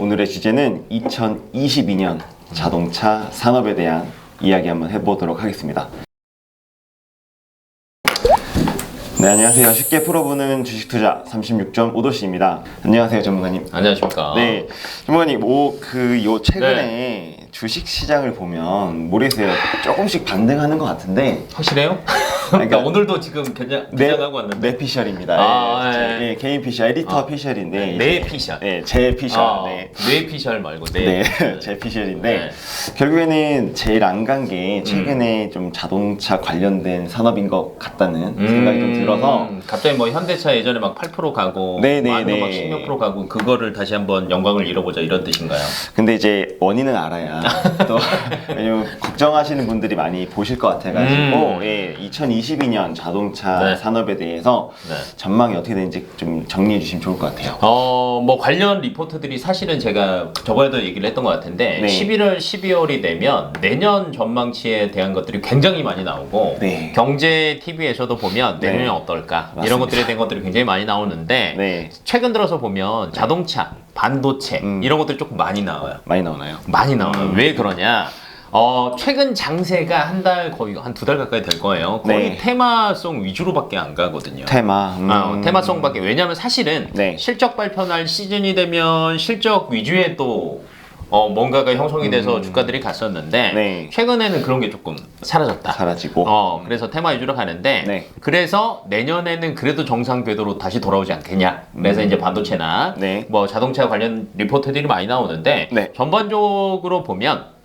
오늘의 주제는 2022년 자동차 산업에 대한 이야기 한번 해보도록 하겠습니다. 네, 안녕하세요. 쉽게 풀어보는 주식 투자 36.5도씨입니다. 안녕하세요, 전문가님. 안녕하십니까. 네, 전문가님, 뭐, 그, 요, 최근에 주식 시장을 보면, 모르겠어요. 조금씩 반등하는 것 같은데, 확실해요? 그러니까- 나 오늘도 지금 겨냥, 겨냥하고 왔는데. 내 피셜입니다. 아, 예, 예. 제- 예, 개인 피셜, 에디터 아. 피셜인데. 내 이제- 피셜. 네, 제 피셜. 아, 네. 뇌 피셜 말고 뇌. 네, 피셜. 제 피셜인데 네. 결국에는 제일 안 간 게 최근에 음. 좀 자동차 관련된 산업인 것 같다는 생각이 좀 들어서 음, 갑자기 뭐 현대차 예전에 막 8% 가고 네, 네, 네. 막 10몇 프로 가고 그거를 다시 한번 영광을 잃어보자 이런 뜻인가요? 근데 이제 원인은 알아야 또 왜냐면 걱정하시는 분들이 많이 보실 것 같아가지고 음. 예, 2022년 자동차 네. 산업에 대해서 네. 전망이 어떻게 되는지 좀 정리해 주시면 좋을 것 같아요. 어, 뭐 관련 리포트들이 사실은 제가 저번에도 얘기를 했던 것 같은데 네. 11월, 12월이 되면 내년 전망치에 대한 것들이 굉장히 많이 나오고 네. 경제 TV에서도 보면 내년이 네. 어떨까 맞습니다. 이런 것들에 대한 것들이 굉장히 많이 나오는데 네, 최근 들어서 보면 자동차, 반도체 음. 이런 것들이 조금 많이 나와요. 많이 나오나요? 많이 나와요. 음. 왜 그러냐? 어, 최근 장세가 한 달 거의 한 두 달 가까이 될 거예요. 거의 네. 테마송 위주로밖에 안 가거든요. 테마. 음. 어, 테마송밖에 왜냐하면 사실은 네. 실적 발표날 시즌이 되면 실적 위주의 또 어, 뭔가가 형성이 돼서 음. 주가들이 갔었는데 네. 최근에는 그런 게 조금 사라졌다. 사라지고. 어, 그래서 테마 위주로 가는데 네. 그래서 내년에는 그래도 정상 궤도로 다시 돌아오지 않겠냐. 그래서 음. 이제 반도체나 네. 뭐 자동차 관련 리포트들이 많이 나오는데 네. 전반적으로 보면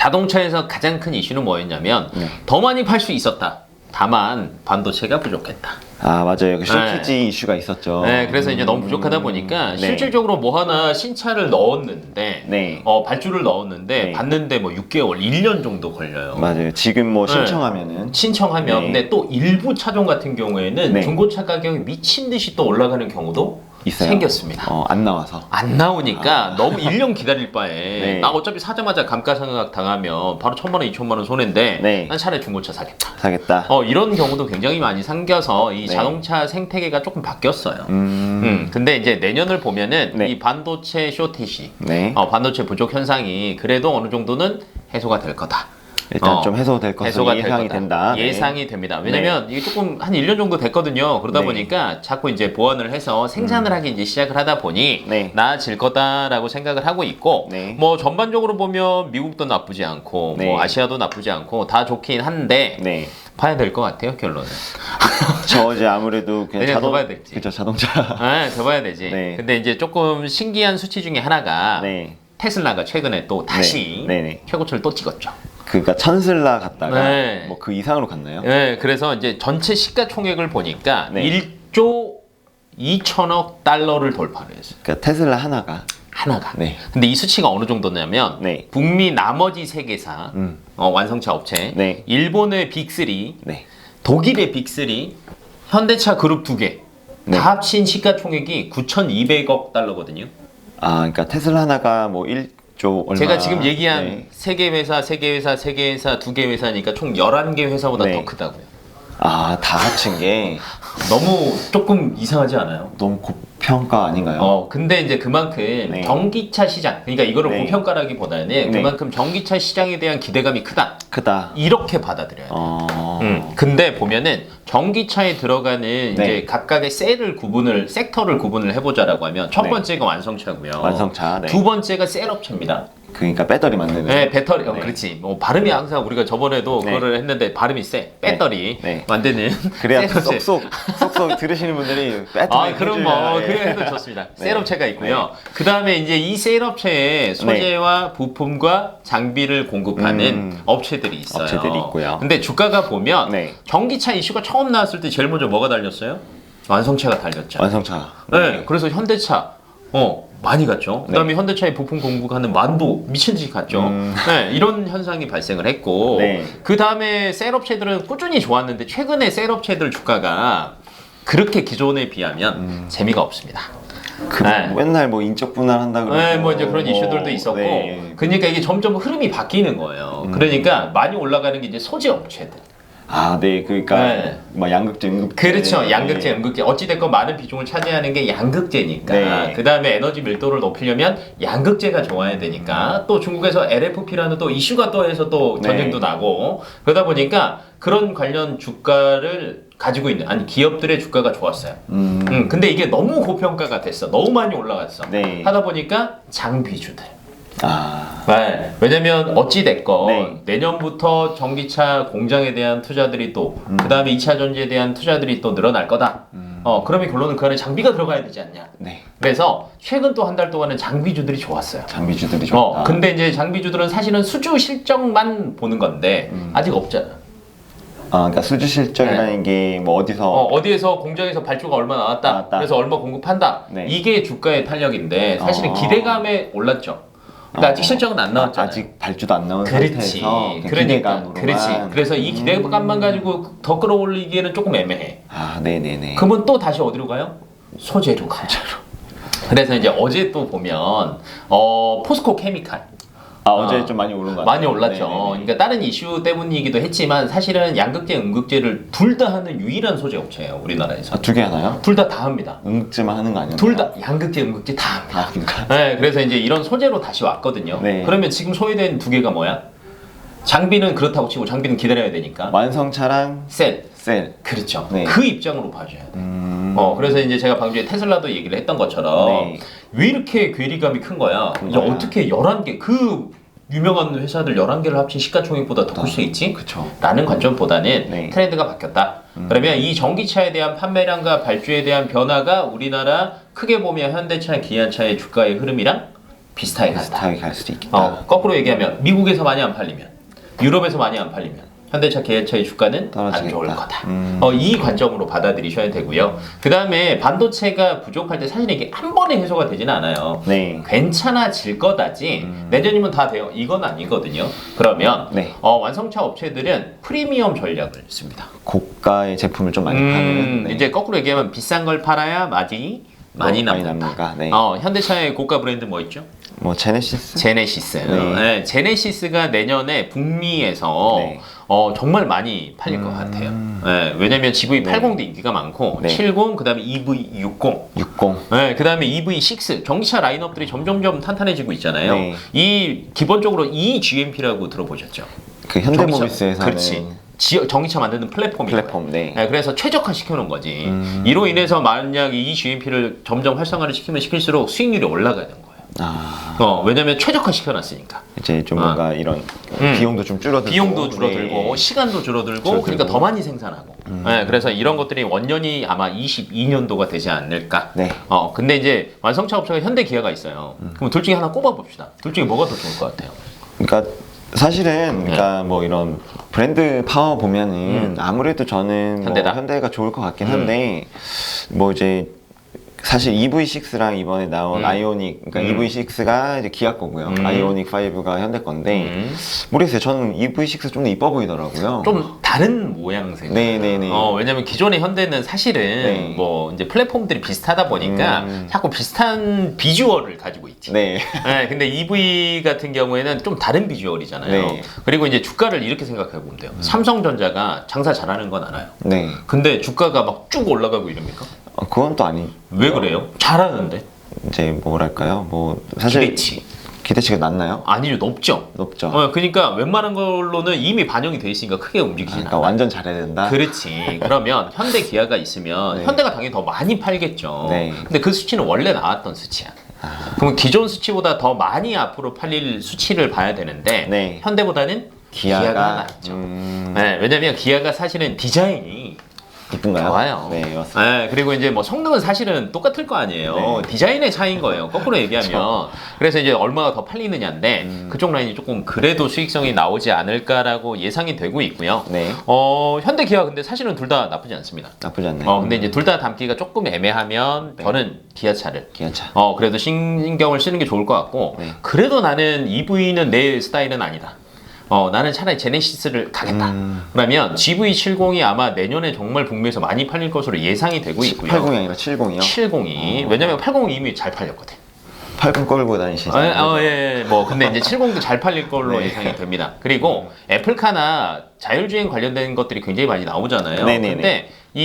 자동차에서 가장 큰 이슈는 뭐였냐면 네. 더 많이 팔 수 있었다. 다만 반도체가 부족했다. 아 맞아요. 그 네. 쇼티지 이슈가 있었죠. 네, 그래서 이제 너무 부족하다 보니까 네. 실질적으로 뭐 하나 신차를 넣었는데 네. 어, 발주를 넣었는데 네. 받는데 뭐 6개월, 1년 정도 걸려요. 맞아요. 지금 뭐 네. 신청하면은 신청하면 네. 근데 또 일부 차종 같은 경우에는 네. 중고차 가격이 미친 듯이 또 올라가는 경우도 있어요. 생겼습니다. 어, 안 나와서. 안 나오니까 너무 1년 기다릴 바에 네. 나 어차피 사자마자 감가상각 당하면 바로 천만 원, 이천만 원 손해인데 네. 난 차라리 중고차 사겠다. 사겠다. 어 이런 경우도 굉장히 많이 생겨서 이 네. 자동차 생태계가 조금 바뀌었어요. 음. 음, 근데 이제 내년을 보면은 네. 이 반도체 쇼티시, 네. 어, 반도체 부족 현상이 그래도 어느 정도는 해소가 될 거다. 일단 어. 좀 해소될 것으로 예상이 거다. 된다. 네. 예상이 됩니다. 왜냐면 이게 조금 한 1년 정도 됐거든요. 그러다 네. 보니까 자꾸 이제 보완을 해서 생산을 하기 이제 시작을 하다 보니 네. 나아질 거다라고 생각을 하고 있고 네. 뭐 전반적으로 보면 미국도 나쁘지 않고 네. 뭐 아시아도 나쁘지 않고 다 좋긴 한데 네. 봐야 될 것 같아요 결론은. 저 이제 아무래도 그냥 내년 자동 더 봐야 될지. 그죠 자동차. 아, 더 봐야 되지. 네. 근데 이제 조금 신기한 수치 중에 하나가 네. 테슬라가 최근에 또 다시 네. 네. 최고치를 또 찍었죠. 그러니까 천슬라 갔다가 네. 뭐 그 이상으로 갔나요? 네, 그래서 이제 전체 시가총액을 보니까 네. 1조 2천억 달러를 돌파를 했어요. 그러니까 테슬라 하나가 하나가. 네. 근데 이 수치가 어느 정도냐면 네. 북미 나머지 세 개사 음. 어, 완성차 업체, 네. 일본의 빅3, 네. 독일의 빅3, 현대차 그룹 두 개. 네. 다 합친 시가총액이 9,200억 달러거든요. 아 그러니까 테슬라 하나가 뭐 1조 얼마 제가 지금 얘기한 네. 세개 회사, 세 개 회사, 세 개 회사, 두 개 회사니까 총 11개 회사보다 네. 더 크다고요. 아 다 합친 게 너무 조금 이상하지 않아요? 너무 고평가 아닌가요? 어, 근데 이제 그만큼 네. 전기차 시장, 그러니까 이거를 네. 고평가라기보다는 네. 그만큼 전기차 시장에 대한 기대감이 크다. 크다. 이렇게 받아들여야 돼요. 어. 음, 근데 보면은 전기차에 들어가는 네. 이제 각각의 셀을 구분을 섹터를 구분을 해보자라고 하면 첫 네. 번째가 완성차고요. 완성차. 네. 두 번째가 셀 업체입니다. 그러니까 배터리 만드는. 네, 배터리. 어, 네. 그렇지. 뭐 발음이 항상 우리가 저번에도 네. 그거를 했는데 발음이 세. 배터리 네. 만드는 그래야 셀 업체. 쏙쏙 쏙쏙 들으시는 분들이 배터리 아, 그럼 뭐 네. 그래 해도 좋습니다. 네. 셀업체가 있고요. 그 다음에 이제 이 셀업체에 소재와 부품과 장비를 공급하는 음. 업체들이 있어요. 업체들이 있고요. 근데 주가가 보면 네. 전기차 이슈가 처음 나왔을 때 제일 먼저 뭐가 달렸어요? 완성차가 달렸죠. 완성차. 네. 그래서 현대차 어 많이 갔죠. 그다음에 현대차의 부품 공급하는 만도 미친 듯이 갔죠. 음. 네, 이런 현상이 발생을 했고 네. 그 다음에 셀업체들은 꾸준히 좋았는데 최근에 셀업체들 주가가 그렇게 기존에 비하면 음. 재미가 없습니다. 그 네. 맨날 뭐 인적 분할한다 그러고. 네, 뭐 이제 그런 뭐, 이슈들도 있었고, 네. 그러니까 이게 점점 흐름이 바뀌는 거예요. 음. 그러니까 많이 올라가는 게 이제 소재 업체들. 아, 네, 그러니까 네. 뭐 양극재, 음극재. 그렇죠. 네. 양극재, 음극재. 어찌됐건 많은 비중을 차지하는 게 양극재니까. 네. 그 다음에 에너지 밀도를 높이려면 양극재가 좋아야 되니까. 또 중국에서 LFP라는 또 이슈가 또 해서 또 네. 전쟁도 나고. 그러다 보니까 그런 관련 주가를 가지고 있는, 아니, 기업들의 주가가 좋았어요. 음, 음, 근데 이게 너무 고평가가 됐어. 너무 많이 올라갔어. 네. 하다 보니까 장비주들. 아, 네. 왜냐면 어찌됐건 네. 내년부터 전기차 공장에 대한 투자들이 또, 음. 그 다음에 2차 전지에 대한 투자들이 또 늘어날 거다. 어, 그러면 결론은 그 안에 장비가 들어가야 되지 않냐. 네. 그래서 최근 또 한 달 동안은 장비주들이 좋았어요. 장비주들이 좋다. 어, 근데 이제 장비주들은 사실은 수주 실적만 보는 건데, 음. 아직 없잖아. 아, 그러니까 수주 실적이라는 게 뭐 어디서 어, 어디에서 공장에서 발주가 얼마 나왔다. 나왔다. 그래서 얼마 공급한다. 네. 이게 주가의 탄력인데 사실은 어. 기대감에 올랐죠. 근데 아직 어. 실적은 안 나왔잖아. 아직 발주도 안 나온 그렇지. 상태에서 그냥 그러니까. 기대감으로만. 그렇지. 그래서 이 기대감만 음. 가지고 더 끌어올리기에는 조금 애매해. 아, 네, 네, 네. 그러면 또 다시 어디로 가요? 소재로 가요. 그래서 이제 어제 또 보면 어 포스코 케미칼 아, 어제 어. 좀 많이 오른 것 같아요. 많이 올랐죠. 네, 네, 네. 그러니까 다른 이슈 때문이기도 했지만 사실은 양극재, 음극재를 둘 다 하는 유일한 소재 업체예요. 우리나라에서. 아, 두 개 하나요? 둘 다 다 합니다. 응급제만 하는 거 아니에요? 둘 다 양극재, 음극재 다 합니다. 아, 그러니까. 네, 그래서 이제 이런 소재로 다시 왔거든요. 네. 그러면 지금 소외된 두 개가 뭐야? 장비는 그렇다고 치고 장비는 기다려야 되니까. 완성차랑 셀. 셀. 그렇죠. 네. 그 입장으로 봐줘야 돼. 음. 어, 그래서 이제 제가 방금 전에 테슬라도 얘기를 했던 것처럼 네. 왜 이렇게 괴리감이 큰 거야? 큰 이제 거야. 어떻게 11개, 그 유명한 회사들 11개를 합친 시가총액보다 더 클 수 있지? 그쵸. 라는 관점보다는 네. 트렌드가 바뀌었다. 그러면 이 전기차에 대한 판매량과 발주에 대한 변화가 우리나라 크게 보면 현대차, 기아차의 주가의 흐름이랑 비슷하게 간다. 비슷하게 갈 수도 있겠다. 어, 거꾸로 얘기하면 미국에서 많이 안 팔리면 유럽에서 많이 안 팔리면 현대차, 기아차의 주가는 안 떨어지겠다. 좋을 거다. 음. 어, 이 관점으로 받아들이셔야 되고요. 그 다음에 반도체가 부족할 때 사실 이게 한 번에 해소가 되지는 않아요. 네. 괜찮아질 거다지 내년이면 다 돼요. 이건 아니거든요. 그러면 네. 어, 완성차 업체들은 프리미엄 전략을 씁니다. 고가의 제품을 좀 많이 음, 파는. 네. 이제 거꾸로 얘기하면 비싼 걸 팔아야 마진이 많이 어, 많이 남는다. 남는가? 네. 어, 현대차의 고가 브랜드 뭐 있죠? 뭐 제네시스? 제네시스. 네. 네, 제네시스가 내년에 북미에서 네. 어, 정말 많이 팔릴 것 같아요. 네, 왜냐면 GV80도 인기가 많고 네. 70, 그다음에 EV60. 60. 네, 그다음에 EV6 전기차 라인업들이 점점점 탄탄해지고 있잖아요. 네. 이 기본적으로 E GMP라고 들어보셨죠? 그 현대모비스에서는 그렇지. 지, 전기차 만드는 플랫폼이 플랫폼, 네. 그래서 최적화 시켜놓은 거지. 음. 이로 인해서 만약 이 GMP를 점점 활성화를 시키면 시킬수록 수익률이 올라가는 거예요. 아, 어, 왜냐면 최적화 시켜놨으니까. 이제 좀 아. 뭔가 이런 음. 비용도 좀 줄어들고 비용도 줄어들고 네. 시간도 줄어들고, 줄어들고. 그러니까 더 많이 생산하고. 네, 그래서 이런 것들이 원년이 아마 22년도가 되지 않을까. 네. 어, 근데 이제 완성차 업체가 현대 기아가 있어요. 그럼 둘 중에 하나 꼽아 봅시다. 둘 중에 뭐가 더 좋을 것 같아요? 그러니까 사실은 네. 그러니까 뭐 이런 브랜드 파워 보면은 아무래도 저는 음. 현대다? 뭐 현대가 좋을 것 같긴 음. 한데 뭐 이제 사실 EV6랑 이번에 나온 음. 아이오닉 그러니까 음. EV6가 이제 기아 거고요. 음. 아이오닉 5가 현대 건데 음. 모르겠어요. 저는 EV6 좀 더 이뻐 보이더라고요. 좀 다른 모양새. 네네네. 어, 왜냐면 기존의 현대는 사실은 네. 뭐 이제 플랫폼들이 비슷하다 보니까 음. 자꾸 비슷한 비주얼을 가지고 있지. 네. 네, 근데 EV 같은 경우에는 좀 다른 비주얼이잖아요. 네. 음. 그리고 이제 주가를 이렇게 생각해 보면 돼요. 삼성전자가 장사 잘하는 건 알아요. 네. 근데 주가가 막 쭉 올라가고 이럽니까? 어, 그건 또 아니. 왜 그래요? 잘하는데. 이제 뭐랄까요? 뭐 사실 기대치. 기대치가 낮나요? 아니죠, 높죠. 높죠. 어, 그러니까 웬만한 걸로는 이미 반영이 돼 있으니까 크게 움직이진 그러니까 않아. 완전 잘해야 된다. 그렇지. 그러면 현대 기아가 있으면 네. 현대가 당연히 더 많이 팔겠죠. 네. 근데 그 수치는 원래 나왔던 수치야. 그럼 기존 수치보다 더 많이 앞으로 팔릴 수치를 봐야 되는데 네. 현대보다는 기아가, 기아가 낫죠. 음, 네, 왜냐면 기아가 사실은 디자인이 이쁜가요? 좋아요. 네, 맞습니다. 네, 그리고 이제 뭐 성능은 사실은 똑같을 거 아니에요. 네. 디자인의 차이인 거예요. 거꾸로 얘기하면. 그래서 이제 얼마가 더 팔리느냐인데 음. 그쪽 라인이 조금 그래도 수익성이 나오지 않을까라고 예상이 되고 있고요. 네. 어, 현대 기아 근데 사실은 둘 다 나쁘지 않습니다. 나쁘지 않네요. 어, 근데 이제 둘 다 담기가 조금 애매하면 네. 저는 기아차를 기아차. 어, 그래도 신경을 쓰는 게 좋을 것 같고 네. 그래도 나는 EV는 내 스타일은 아니다. 어, 나는 차라리 제네시스를 가겠다. 음. 그러면 GV70이 아마 내년에 정말 북미에서 많이 팔릴 것으로 예상이 되고 있고요. 80이 아니라 70이요. 70이 왜냐면 80이 이미 잘 팔렸거든. 팔꿈 끌고 다니시잖아요. 어, 어, 예, 예. 뭐 근데 이제 70도 잘 팔릴 걸로 네. 예상이 됩니다. 그리고 애플카나 자율주행 관련된 것들이 굉장히 많이 나오잖아요. 네네네. 근데 이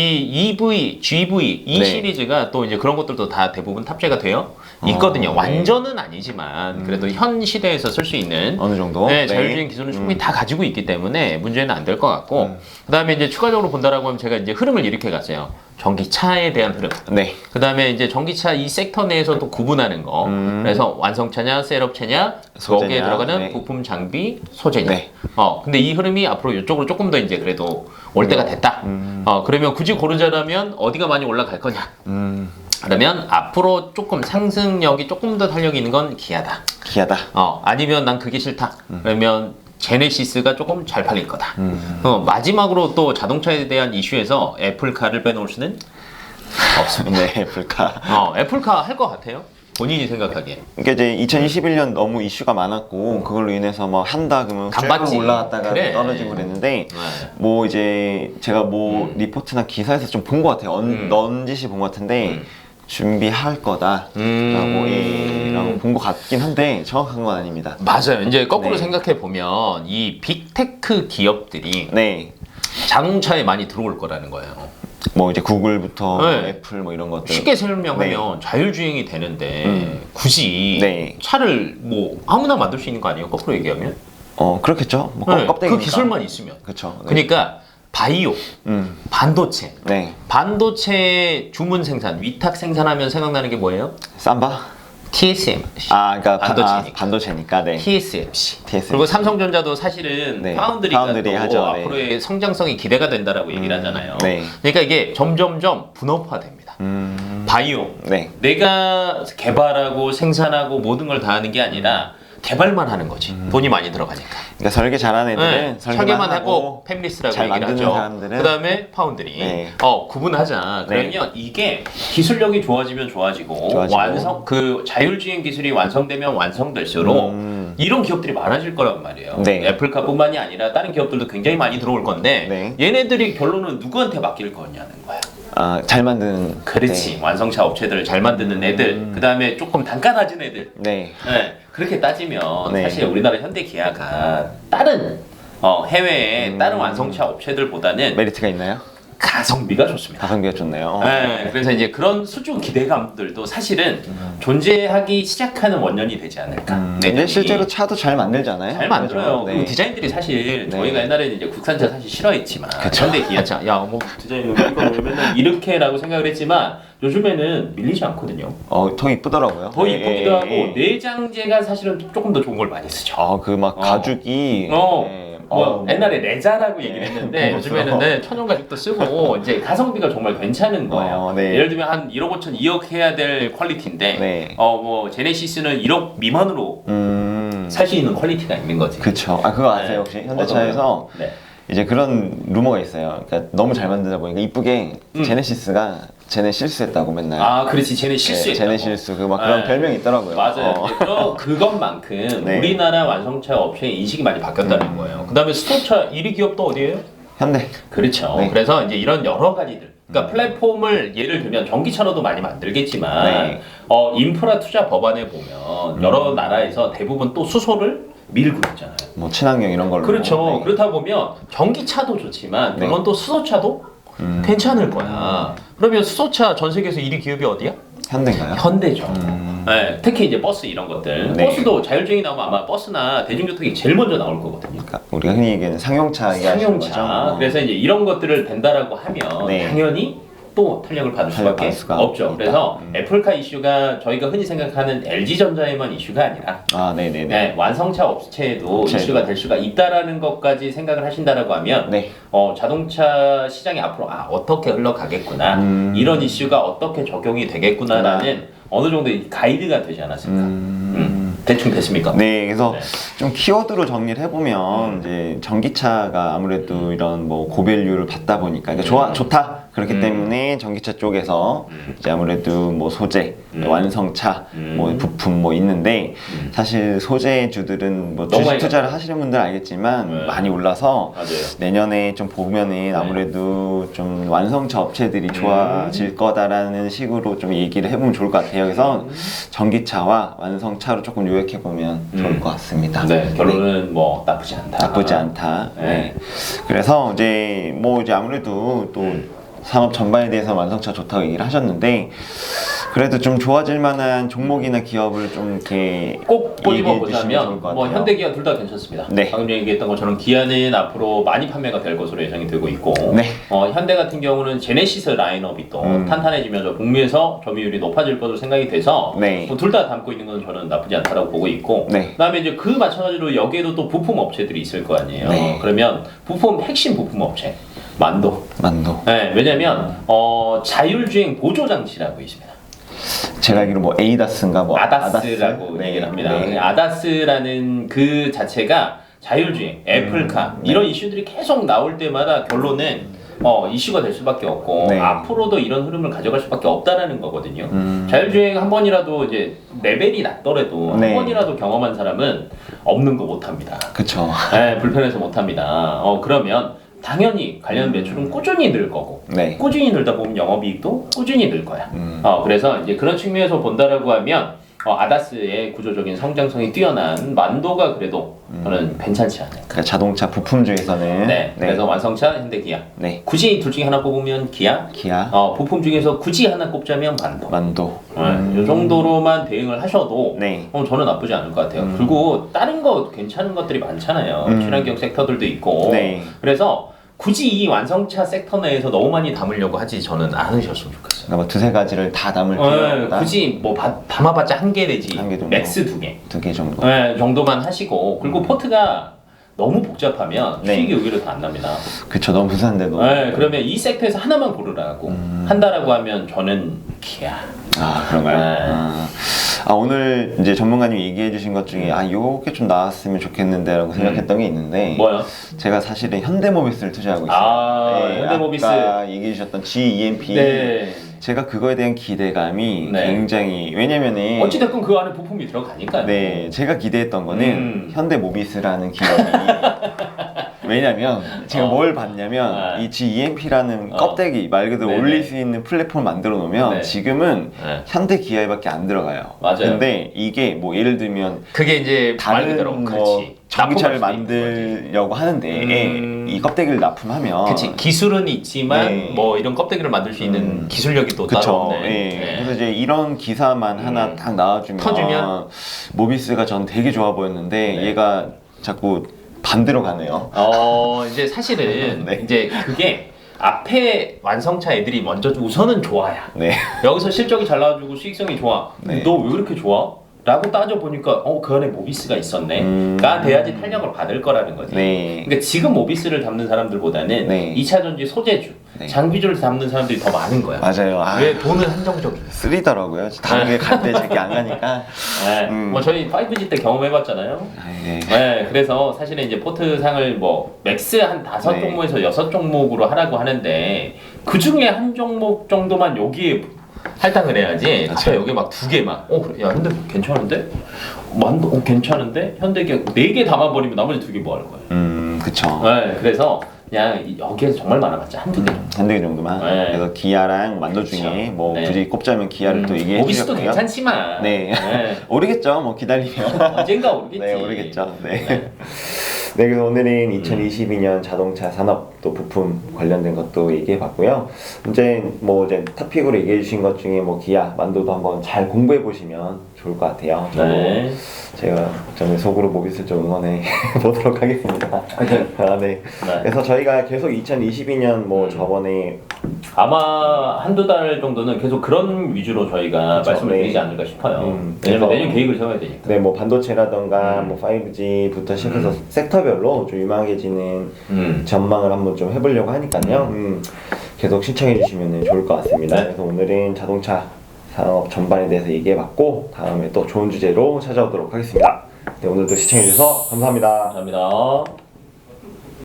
EV, GV 이 네. 시리즈가 또 이제 그런 것들도 다 대부분 탑재가 되어 있거든요. 어, 네. 완전은 아니지만 그래도 현 시대에서 쓸 수 있는 어느 정도? 네, 네. 자율주행 기술은 충분히 다 가지고 있기 때문에 문제는 안 될 것 같고 음. 그다음에 이제 추가적으로 본다라고 하면 제가 이제 흐름을 이렇게 갔어요. 전기차에 대한 흐름. 네. 그 다음에 이제 전기차 이 섹터 내에서 또 구분하는 거. 음. 그래서 완성차냐, 셋업차냐, 소재냐, 거기에 들어가는 네. 부품 장비, 소재냐. 네. 어, 근데 이 흐름이 앞으로 이쪽으로 조금 더 이제 그래도 올 때가 됐다. 음. 어, 그러면 굳이 고르자라면 어디가 많이 올라갈 거냐? 음, 그러면 앞으로 조금 상승력이 조금 더 탄력이 있는 건 기아다. 기하다. 어, 아니면 난 그게 싫다. 그러면 제네시스가 조금 잘 팔릴 거다. 음. 어, 마지막으로 또 자동차에 대한 이슈에서 애플카를 빼놓을 수는 없습니다. 네, 애플카. 어, 애플카 할 것 같아요? 본인이 생각하기에. 그러니까 이제 2021년 너무 이슈가 많았고 그걸로 인해서 뭐 한다 그러면 쭉 간봤지. 올라갔다가 그래. 떨어지고 그랬는데 네. 뭐 이제 제가 뭐 리포트나 기사에서 좀 본 것 같아요. 언, 음. 넌지시 본 것 같은데 음. 준비할 거다라고 음. 예, 라고 본것 같긴 한데 정확한 건 아닙니다. 맞아요. 이제 거꾸로 네. 생각해 보면 이 빅테크 기업들이 네. 자동차에 많이 들어올 거라는 거예요. 뭐 이제 구글부터 네. 애플 뭐 이런 것들 쉽게 설명하면 자율주행이 되는데 네. 음. 굳이 네. 차를 뭐 아무나 만들 수 있는 거 아니에요? 거꾸로 얘기하면? 어 그렇겠죠. 뭐 네, 껍데기 그 기술만 있으면. 그렇죠. 네. 그러니까 바이오, 음. 반도체, 네. 반도체 주문 생산, 위탁 생산하면 생각나는 게 뭐예요? 삼바? TSMC. 아, 그러니까 바- 반도체니까. 아, 반도체니까 네. TSMC. TSMC. 그리고 삼성전자도 사실은 네, 파운드리가 파운드리 또 하죠, 네. 앞으로의 성장성이 기대가 된다라고 얘기를 하잖아요. 네. 그러니까 이게 점점점 분업화됩니다. 음. 바이오. 네. 내가 개발하고 생산하고 모든 걸 다 하는 게 아니라 개발만 하는 거지. 돈이 많이 들어가니까. 그러니까 설계 잘하는 애들은 네, 설계만, 하고 팹리스라고 잘 얘기를 만드는 하죠. 사람들은 그다음에 파운드리. 네. 어 구분하자. 네. 그러면 이게 기술력이 좋아지면 좋아지고, 좋아지고. 완성 그 자율주행 기술이 완성되면 완성될수록 음. 이런 기업들이 많아질 거란 말이에요. 네. 애플카뿐만이 아니라 다른 기업들도 굉장히 많이 들어올 건데 네. 얘네들이 결론은 누구한테 맡길 거냐는 거야. 아, 잘 만드는 그렇지. 완성차 업체들 잘 만드는 애들, 음. 그다음에 조금 단가 낮은 애들. 네. 네, 그렇게 따지면 네. 사실 우리나라 현대 기아가 다른 어, 해외의 음. 다른 완성차 업체들보다는 메리트가 있나요? 가성비가 좋습니다. 가성비가 좋네요. 네, 그래서 이제 그런 수주 기대감들도 사실은 존재하기 시작하는 원년이 되지 않을까. 음, 내년이. 근데 실제로 차도 잘 만들잖아요. 잘 만들어요. 그리고 디자인들이 사실 네. 저희가 옛날에는 이제 국산차 사실 싫어했지만 그쵸. 현대 기아차 야 뭐 디자인 이거 맨날 이렇게라고 생각을 했지만 요즘에는 밀리지 않거든요. 어, 더 이쁘더라고요. 더 예, 이쁘기도 예, 하고 예. 내장재가 사실은 조금 더 좋은 걸 많이 쓰죠. 아, 그 막 어. 가죽이 어. 예. 뭐 어, 옛날에 레자라고 얘기를 했는데 어, 요즘에는 네, 천연 가죽도 쓰고 이제 가성비가 정말 괜찮은 거예요. 어, 네. 예를 들면 한 1억 5천, 2억 해야 될 퀄리티인데 네. 어뭐 제네시스는 1억 미만으로 음. 살 수 있는 퀄리티가 있는 거지. 그쵸. 아, 그거 아세요? 네. 혹시? 현대차에서? 네. 이제 그런 루머가 있어요. 그러니까 너무 잘 만들다 보니까 이쁘게 음. 제네시스가 제네 실수했다고 맨날. 아, 그렇지. 쟤네 실수했다고. 네, 제네 실수. 그막 그런 네. 별명이 있더라고요. 맞아요. 어. 이제 그러, 그것만큼 네. 우리나라 완성차 업체의 인식이 많이 바뀌었다는 거예요. 그다음에 수소차 1위 기업도 어디예요? 현대. 그렇죠. 네. 그래서 이제 이런 여러 가지들. 그러니까 플랫폼을 예를 들면 전기차로도 많이 만들겠지만 네. 어, 인프라 투자 법안에 보면 여러 나라에서 대부분 또 수소를 밀고 있잖아요. 뭐 친환경 이런 걸로. 그렇죠. 네. 그렇다 보면 전기차도 좋지만 네. 물론 또 수소차도 음. 괜찮을 거야. 그러면 수소차 전 세계에서 1위 기업이 어디야? 현대인가요? 현대죠. 음. 네, 특히 이제 버스 이런 것들. 네. 버스도 자율주행이 나오면 아마 버스나 대중교통이 제일 먼저 나올 거거든요. 그러니까 우리가 흔히 얘기하는 상용차 얘기하시는 상용차. 거죠? 그래서 이제 이런 것들을 된다라고 하면 네. 당연히 또 탄력을 받을 탄력 수밖에 받을 수가 없죠. 있다. 그래서 음. 애플카 이슈가 저희가 흔히 생각하는 LG전자에만 이슈가 아니라 아, 네네네. 네, 완성차 업체에도 업체에도. 이슈가 될 수가 있다라는 것까지 생각을 하신다라고 하면 네. 어, 자동차 시장이 앞으로 아 어떻게 흘러가겠구나 음. 이런 이슈가 어떻게 적용이 되겠구나라는 어느 정도 의 가이드가 되지 않았을까 음. 음. 대충 됐습니까? 네, 그래서 네. 좀 키워드로 정리를 음. 해보면 이제 전기차가 아무래도 이런 뭐 고밸류를 받다 보니까 그러니까 좋아 음. 좋다 그렇기 음. 때문에 전기차 쪽에서 이제 아무래도 뭐 소재, 음. 완성차, 음. 뭐 부품 뭐 있는데 음. 사실 소재주들은 뭐 너무 주식 많이 투자를 하시는 분들 알겠지만 네. 많이 올라서 맞아요. 내년에 좀 보면은 아무래도 좀 완성차 업체들이 좋아질 거다라는 식으로 좀 얘기를 해보면 좋을 것 같아요. 그래서 전기차와 완성차로 조금 요약해 보면 좋을 음. 것 같습니다. 네, 결론은 뭐 나쁘지 않다. 나쁘지 않다. 네. 네. 그래서 이제 뭐 이제 아무래도 또 산업 전반에 대해서 완성차 좋다고 얘기를 하셨는데 그래도 좀 좋아질 만한 종목이나 기업을 좀 이렇게 꼭 꼬집어 얘기해 주시면 좋을 보자면 것 뭐 같아요. 현대기아 둘 다 괜찮습니다. 네. 방금 전에 얘기했던 것처럼 기아는 앞으로 많이 판매가 될 것으로 예상이 되고 있고 네. 어, 현대 같은 경우는 제네시스 라인업이 또 음. 탄탄해지면서 북미에서 점유율이 높아질 것으로 생각이 돼서 뭐 네. 둘 다 담고 있는 건 저는 나쁘지 않다고 보고 있고 네. 그다음에 이제 그 마찬가지로 여기에도 또 부품 업체들이 있을 거 아니에요. 네. 그러면 부품 핵심 부품 업체 만도. 만도. 네, 왜냐면 어, 자율주행 보조 장치라고 있습니다. 제가 알기로 뭐 에이다스인가 뭐 아다스라고 아다스? 네. 얘기를 합니다. 네. 아다스라는 그 자체가 자율주행, 애플카 네. 이런 이슈들이 계속 나올 때마다 결론은 어, 이슈가 될 수밖에 없고 네. 앞으로도 이런 흐름을 가져갈 수밖에 없다라는 거거든요. 음. 자율주행 한 번이라도 이제 레벨이 낮더라도 네. 한 번이라도 경험한 사람은 없는 거 못합니다. 그쵸. 네, 불편해서 못합니다. 어, 그러면 당연히 관련 매출은 꾸준히 늘 거고 네. 꾸준히 늘다 보면 영업이익도 꾸준히 늘 거야. 음. 어, 그래서 이제 그런 측면에서 본다라고 하면 어, 아다스의 구조적인 성장성이 뛰어난 만도가 그래도 저는 괜찮지 않을까. 그 자동차 부품 중에서는 네. 그래서 완성차 현대 기아. 네. 굳이 둘 중에 하나 뽑으면 기아. 기아, 어, 부품 중에서 굳이 하나 꼽자면 만도. 만도. 네, 이 정도로만 대응을 하셔도 네. 어, 저는 나쁘지 않을 것 같아요. 음. 그리고 다른 거 괜찮은 것들이 많잖아요. 음. 친환경 섹터들도 있고. 네. 그래서 굳이 이 완성차 섹터 내에서 너무 많이 담으려고 하지 저는 않으셨으면 좋겠어요. 그러니까 뭐 두세 가지를 다 담을 어, 필요가 굳이 뭐 바- 담아봤자 한개 내지 한개 정도. 맥스 두 개. 두 개 정도. 네, 정도만 하시고 그리고 포트가 너무 복잡하면 음. 네. 수익이 오히려 더 안 납니다. 그쵸. 너무 부산데도. 네, 그러면 이 섹터에서 하나만 고르라고 음. 한다라고 하면 저는 기아. 아 그런가요? 네. 아, 아, 오늘 이제 전문가님 얘기해 주신 것 중에 아 요게 좀 나왔으면 좋겠는데라고 생각했던 게 있는데 음. 뭐요? 제가 사실은 현대모비스를 투자하고 있어요. 아, 현대모비스. 아까 얘기해 주셨던 GEMP 네. 제가 그거에 대한 기대감이 네. 굉장히 왜냐면은 어찌됐건 그 안에 부품이 들어가니까요. 네 제가 기대했던 거는 음. 현대 모비스라는 기업이 왜냐면 제가 어. 뭘 봤냐면 아. 이 GEMP라는 어. 껍데기 말 그대로 네네. 올릴 수 있는 플랫폼 만들어 놓으면 네. 지금은 네. 현대 기아에밖에 안 들어가요. 맞아요. 근데 이게 뭐 예를 들면 그게 이제 말 다른 그대로 뭐 그렇지. 전기차를 납품할 수도 있는 거지. 만들려고 하는데 음. 이 껍데기를 납품하면 그치 기술은 있지만 네. 뭐 이런 껍데기를 만들 수 있는 음. 기술력이 또 따로 그쵸. 없네. 예. 네. 그래서 이제 이런 기사만 하나 음. 딱 나와주면 터주면? 모비스가 전 되게 좋아 보였는데 네. 얘가 자꾸 반대로 가네요. 어 이제 사실은 네. 이제 그게 앞에 완성차 애들이 먼저 우선은 좋아야. 네. 여기서 실적이 잘 나와주고 수익성이 좋아. 네. 너 왜 그렇게 좋아? 라고 따져보니까 어 그 안에 모비스가 있었네. 음. 가 돼야지 탄력을 받을 거라는 거지. 네. 그러니까 지금 모비스를 담는 사람들보다는 네. 2차 전지 소재주, 네. 장비주를 담는 사람들이 더 많은 거야. 맞아요. 아, 왜 돈은 한정적이야. 쓰리더라고요. 다른 게갈때 저기 안 가니까. 네. 음. 뭐 저희 5G 때 경험해봤잖아요. 아, 네. 네, 그래서 사실은 이제 포트 상을 뭐 맥스 한 다섯 네. 종목에서 여섯 종목으로 하라고 하는데 그 중에 한 종목 정도만 여기에 할당을 해야지. 맞아요. 아까 여기 막 두 개만. 어, 그래. 야, 현대 괜찮은데? 만도 어, 괜찮은데? 현대기 네개 담아버리면 나머지 두 개뭐할 거야? 음, 그쵸. 네, 그래서 그냥 이- 여기에서 정말 많아봤자 한두 개. 한두 개 정도만. 네. 그래서 기아랑 만도 중에 그쵸. 뭐 네. 굳이 꼽자면 기아를 또 얘기해 모비스도 주셨고요. 괜찮지만. 네. 네. 오르겠죠. 뭐 기다리면. 언젠가 오르겠지. 네, 오르겠죠. 네. 네, 그래서 오늘은 2022년 자동차 산업 또 부품 관련된 것도 얘기해 봤고요. 이제 뭐 이제 토픽으로 얘기해 주신 것 중에 뭐 기아, 만도도 한번 잘 공부해 보시면 좋을 것 같아요. 저도 네. 제가 저는 속으로 모비스 좀 응원해 보도록 하겠습니다. 아, 네. 네. 그래서 저희가 계속 2022년 뭐 저번에 아마 한두 달 정도는 계속 그런 위주로 저희가 그쵸, 말씀을 네. 드리지 않을까 싶어요. 음, 왜냐면 그래서- 내년 계획을 세워야 되니까. 네, 뭐 반도체라던가 음. 뭐 5G부터 시작해서 섹터별로 좀 유망해지는 음. 전망을 한번 좀 해보려고 하니까요. 음, 계속 시청해 주시면 좋을 것 같습니다. 네. 그래서 오늘은 자동차 산업 전반에 대해서 얘기해봤고 다음에 또 좋은 주제로 찾아오도록 하겠습니다. 네, 오늘도 시청해 주셔서 감사합니다. 감사합니다.